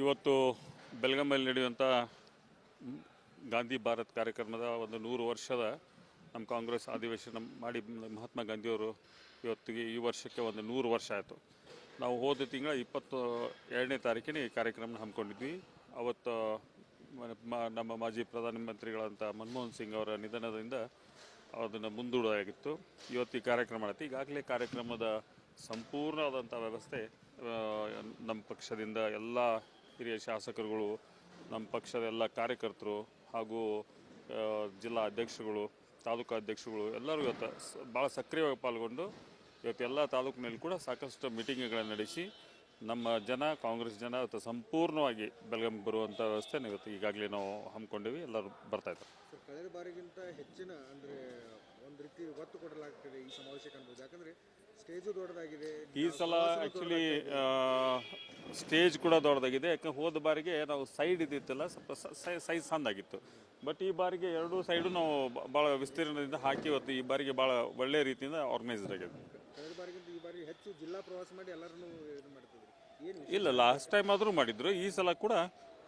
ಇವತ್ತು ಬೆಳಗಾವಿಯಲ್ಲಿ ನಡೆಯುವಂಥ ಗಾಂಧಿ ಭಾರತ್ ಕಾರ್ಯಕ್ರಮದ ಒಂದು ನೂರು ವರ್ಷದ ನಮ್ಮ ಕಾಂಗ್ರೆಸ್ ಅಧಿವೇಶನ ಮಾಡಿ ಮಹಾತ್ಮ ಗಾಂಧಿಯವರು ಇವತ್ತಿಗೆ ಈ ವರ್ಷಕ್ಕೆ ಒಂದು ನೂರು ವರ್ಷ ಆಯಿತು. ನಾವು ಹೋದ ತಿಂಗಳ ಇಪ್ಪತ್ತು ಎರಡನೇ ತಾರೀಕಿನ ಈ ಕಾರ್ಯಕ್ರಮ ಹಮ್ಮಿಕೊಂಡಿದ್ವಿ. ಅವತ್ತು ನಮ್ಮ ಮಾಜಿ ಪ್ರಧಾನಮಂತ್ರಿಗಳಂಥ ಮನಮೋಹನ್ ಸಿಂಗ್ ಅವರ ನಿಧನದಿಂದ ಅದನ್ನು ಮುಂದೂಡಲಾಗಿತ್ತು. ಇವತ್ತು ಈ ಕಾರ್ಯಕ್ರಮ ಮಾಡತ್ತೆ ಈಗಾಗಲೇ ಕಾರ್ಯಕ್ರಮದ ಸಂಪೂರ್ಣವಾದಂಥ ವ್ಯವಸ್ಥೆ ನಮ್ಮ ಪಕ್ಷದಿಂದ ಎಲ್ಲ ಹಿರಿಯ ಶಾಸಕರುಗಳು, ನಮ್ಮ ಪಕ್ಷದ ಎಲ್ಲ ಕಾರ್ಯಕರ್ತರು ಹಾಗೂ ಜಿಲ್ಲಾ ಅಧ್ಯಕ್ಷರುಗಳು, ತಾಲೂಕು ಅಧ್ಯಕ್ಷರುಗಳು ಎಲ್ಲರೂ ಇವತ್ತು ಭಾಳ ಸಕ್ರಿಯವಾಗಿ ಪಾಲ್ಗೊಂಡು ಇವತ್ತು ಎಲ್ಲ ತಾಲೂಕಿನಲ್ಲಿ ಕೂಡ ಸಾಕಷ್ಟು ಮೀಟಿಂಗ್ಗಳನ್ನು ನಡೆಸಿ ನಮ್ಮ ಜನ, ಕಾಂಗ್ರೆಸ್ ಜನ ಇವತ್ತು ಸಂಪೂರ್ಣವಾಗಿ ಬೆಳಗಾವಿಗೆ ಬರುವಂಥ ವ್ಯವಸ್ಥೆನ ಇವತ್ತು ಈಗಾಗಲೇ ನಾವು ಹಮ್ಮಿಕೊಂಡಿವಿ. ಎಲ್ಲರೂ ಬರ್ತಾ ಇದ್ದಾರೆ. ಕಳೆದ ಬಾರಿಗಿಂತ ಹೆಚ್ಚಿನ ಅಂದರೆ ಒಂದು ರೀತಿ ಒತ್ತು ಕೊಡಲಾಗ್ತದೆ ಈ ಸಮಾವೇಶಕ್ಕೆ ಅನ್ಬೋದು ಯಾಕಂದ್ರೆ ಈ ಸಲ ಆ್ಯಕ್ಚುಲಿ ಸ್ಟೇಜ್ ಕೂಡ ದೊಡ್ಡದಾಗಿದೆ. ಯಾಕಂದ್ರೆ ಹೋದ ಬಾರಿಗೆ ನಾವು ಸೈಡ್ ಇದ್ದಿತ್ತಲ್ಲ ಸ್ವಲ್ಪ ಸೈಜ್ ಸಂದಾಗಿತ್ತು ಬಟ್ ಈ ಬಾರಿಗೆ ಎರಡೂ ಸೈಡು ನಾವು ಭಾಳ ವಿಸ್ತೀರ್ಣದಿಂದ ಹಾಕಿ ಇವತ್ತು ಈ ಬಾರಿಗೆ ಭಾಳ ಒಳ್ಳೆಯ ರೀತಿಯಿಂದ ಆರ್ಗನೈಸ್ಡ್ ಆಗಿದೆ ಹೆಚ್ಚು ಜಿಲ್ಲಾ ಪ್ರವಾಸ ಮಾಡಿ ಎಲ್ಲರನ್ನೂ ಇಲ್ಲ ಲಾಸ್ಟ್ ಟೈಮ್ ಆದರೂ ಮಾಡಿದ್ರು. ಈ ಸಲ ಕೂಡ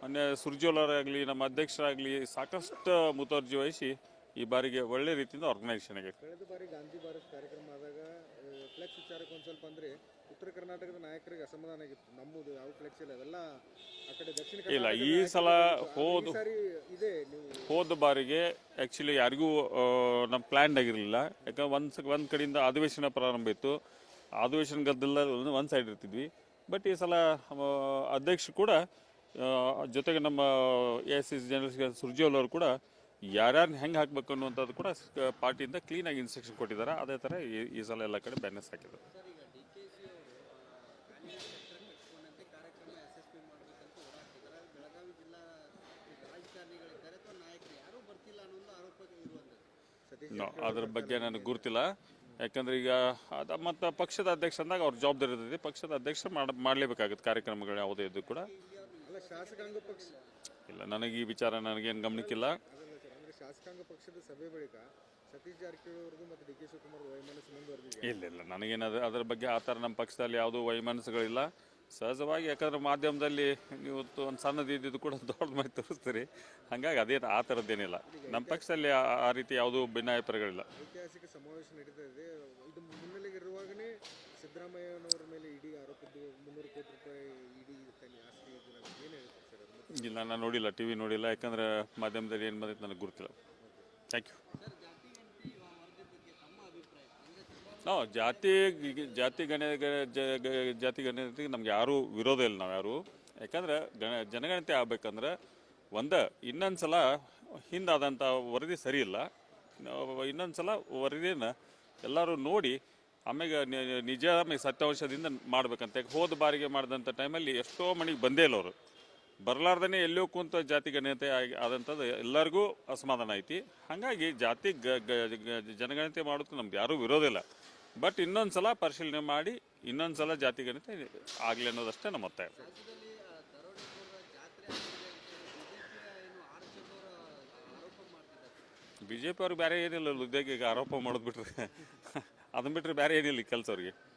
ಮೊನ್ನೆ ಸುರ್ಜೋಲರಾಗಲಿ ನಮ್ಮ ಅಧ್ಯಕ್ಷರಾಗಲಿ ಸಾಕಷ್ಟು ಮುತುವರ್ಜಿ ವಹಿಸಿ ಈ ಬಾರಿಗೆ ಒಳ್ಳೆ ರೀತಿಯಿಂದ ಆರ್ಗನೈಸೇಷನ್ ಆಗಿದೆ ಕಳೆದ ಬಾರಿ ಗಾಂಧಿ ಭಾರತ್ ಕಾರ್ಯಕ್ರಮ ಆದಾಗ ಫ್ಲೆಕ್ಸ್ ವಿಚಾರಕ್ಕೆ ಒಂದು ಸ್ವಲ್ಪ ಅಂದ್ರೆ ಉತ್ತರ ಕರ್ನಾಟಕದ ನಾಯಕರಿಗೆ ಅಸಮಾಧಾನ ಆಗಿತ್ತು. ನಮ್ಮದು ಯಾವ ಫ್ಲೆಕ್ಸ್ ಇಲ್ಲ ಅವೆಲ್ಲ ಆ ಕಡೆ ದಕ್ಷಿಣ ಇಲ್ಲ, ಈ ಸಲ ಹೋದ- ಇದೆ ಹೋದ ಬಾರಿಗೆ ಆ್ಯಕ್ಚುಲಿ ಯಾರಿಗೂ ನಮ್ಮ ಪ್ಲ್ಯಾನ್ ಆಗಿರಲಿಲ್ಲ. ಯಾಕಂದ್ರೆ ಒಂದು ಒಂದು ಕಡೆಯಿಂದ ಅಧಿವೇಶನ ಪ್ರಾರಂಭ ಇತ್ತು. ಅಧಿವೇಶನ ಗದ್ದಲ ಒಂದು ಸೈಡ್ ಇರ್ತಿದ್ವಿ. ಬಟ್ ಈ ಸಲ ಅಧ್ಯಕ್ಷ ಅಧ್ಯಕ್ಷರು ಕೂಡ ಜೊತೆಗೆ ನಮ್ಮ A S S general Surjewala ಅವರು ಕೂಡ ಯಾರ್ಯಾರನ್ನ ಹೆಂಗೆ ಹಾಕ್ಬೇಕು ಅನ್ನುವಂಥದ್ದು ಕೂಡ ಪಾರ್ಟಿಯಿಂದ ಕ್ಲೀನಾಗಿ ಇನ್ಸ್ಟ್ರಕ್ಷನ್ ಕೊಟ್ಟಿದ್ದಾರೆ. ಅದೇ ಥರ ಈ- ಈ ಸಲ ಎಲ್ಲ ಕಡೆ ಬ್ಯಾನೆಸ್ ಹಾಕಿದ್ದಾರೆ. ಅದ್ರ ಬಗ್ಗೆ ನನಗೆ ಗುರ್ತಿಲ್ಲ. ಯಾಕಂದ್ರೆ ಈಗ ಅದ ಮತ್ತು ಪಕ್ಷದ ಅಧ್ಯಕ್ಷ ಅಂದಾಗ ಅವ್ರ ಜವಾಬ್ದಾರಿ ಇರ್ತೈತಿ. ಪಕ್ಷದ ಅಧ್ಯಕ್ಷ ಮಾಡ ಮಾಡಲೇಬೇಕಾಗುತ್ತೆ ಕಾರ್ಯಕ್ರಮಗಳು ಯಾವುದೇ ಇದ್ದು ಕೂಡ. ಇಲ್ಲ ನನಗೆ ಈ ವಿಚಾರ ನನಗೇನು ಗಮನಕ್ಕಿಲ್ಲ. ಶಾಸಕಾಂಗ ಪಕ್ಷದ ಸಭೆ ಬಳಿಕ ಸತೀಶ್ ಜಾರಕಿಹೊಳಿ ಮತ್ತು ಡಿ ಕೆ ಶಿವಕುಮಾರ್ ವೈಮನಸ್ಸು ಮುಂದುವರೆದಿದೆ. ಇಲ್ಲ ಇಲ್ಲ. ನನಗೇನು ಅದರ ಬಗ್ಗೆ ಆ ಥರ ನಮ್ಮ ಪಕ್ಷದಲ್ಲಿ ಯಾವುದೂ ವೈಮನಸ್ಸುಗಳಿಲ್ಲ. ಸಹಜವಾಗಿ ಯಾಕಂದ್ರೆ ಮಾಧ್ಯಮದಲ್ಲಿ ನೀವು ಒಂದು ಸಣ್ಣದು ಇದ್ದಿದ್ದು ಕೂಡ ದೊಡ್ಡ ಮಾಡಿ ತೋರಿಸ್ತೀರಿ. ಹಾಗಾಗಿ ಅದೇ ಆ ಥರದ್ದೇನಿಲ್ಲ. ನಮ್ಮ ಪಕ್ಷದಲ್ಲಿ ಆ ಆ ರೀತಿ ಯಾವುದೂ ಭಿನ್ನಾಭಿಪ್ರಾಯಗಳಿಲ್ಲ. ಐತಿಹಾಸಿಕ ಸಮಾವೇಶ ನಡೀತಾ ಇದೆ. ಇದು ಮುನ್ನೆಲೆಗೆ ಇರುವಾಗಲೇ ಸಿದ್ದರಾಮಯ್ಯನವರ ಮೇಲೆ ಇಡೀ ಆರೋಪದ್ದು ಮುನ್ನೂರು ಕೋಟಿ ರೂಪಾಯಿ ಇಡೀ ತನ್ನ ಆಸ್ತಿ ಇದು ನನಗೆ ಏನು ಹೇಳ್ತಾರೆ ಸರ್ ಅದು ಇಲ್ಲ ನಾನು ನೋಡಿಲ್ಲ, ಟಿ ವಿ ನೋಡಿಲ್ಲ, ಯಾಕಂದ್ರೆ ಮಾಧ್ಯಮದಲ್ಲಿ ಏನು ಬಂದಿತ್ತು ನನಗೆ ಗುರುತಿಲ್ಲ ಥ್ಯಾಂಕ್ ಯು ನಾವು ಜಾತಿ ಜಾತಿ ಗಣ ಜಾತಿ ಗಣತಿಗೆ ನಮ್ಗೆ ಯಾರೂ ವಿರೋಧ ಇಲ್ಲ ನಾವು ಯಾರು. ಯಾಕಂದ್ರೆ ಗಣ, ಜನಗಣತಿ ಆಗ್ಬೇಕಂದ್ರೆ ಒಂದ ಇನ್ನೊಂದು ಸಲ ಹಿಂದಾದಂಥ ವರದಿ ಸರಿ ಇಲ್ಲ. ಇನ್ನೊಂದು ಸಲ ವರದಿನ ಎಲ್ಲರೂ ನೋಡಿ ಆಮೇಲೆ ನಿಜ ಆಮೇಲೆ ಸತ್ಯಾಂಶದಿಂದ ಮಾಡ್ಬೇಕಂತ. ಹೋದ ಬಾರಿಗೆ ಮಾಡಿದಂಥ ಟೈಮಲ್ಲಿ ಎಷ್ಟೋ ಮನೆಗೆ ಬಂದೇ ಇಲ್ಲ ಅವರು. ಬರಲಾರ್ದೇ ಎಲ್ಲೋ ಕುಂತ ಜಾತಿ ಗಣತೆ ಆಗಿ ಆದಂಥದ್ದು ಎಲ್ಲರಿಗೂ ಅಸಮಾಧಾನ ಐತಿ. ಹಾಗಾಗಿ ಜಾತಿ ಗ ಜನಗಣತೆ ಮಾಡೋದು ನಮ್ದು ಯಾರೂ ವಿರೋಧಿಲ್ಲ ಬಟ್ ಇನ್ನೊಂದು ಸಲ ಪರಿಶೀಲನೆ ಮಾಡಿ ಇನ್ನೊಂದು ಸಲ ಜಾತಿ ಗಣತಿ ಆಗಲಿ ಅನ್ನೋದಷ್ಟೇ ನಮ್ಮ ಒತ್ತಾಯ. ಬಿ ಜೆ ಪಿ ಅವ್ರಿಗೆ ಬೇರೆ ಏನಿಲ್ಲ ಉದ್ಯೋಗ ಈಗ ಆರೋಪ ಮಾಡೋದು ಬಿಟ್ರೆ. ಅದನ್ನ ಬಿಟ್ಟರೆ ಬೇರೆ ಏನಿಲ್ಲ ಕೆಲಸ ಅವ್ರಿಗೆ ಥ್ಯಾಂಕ್ ಯು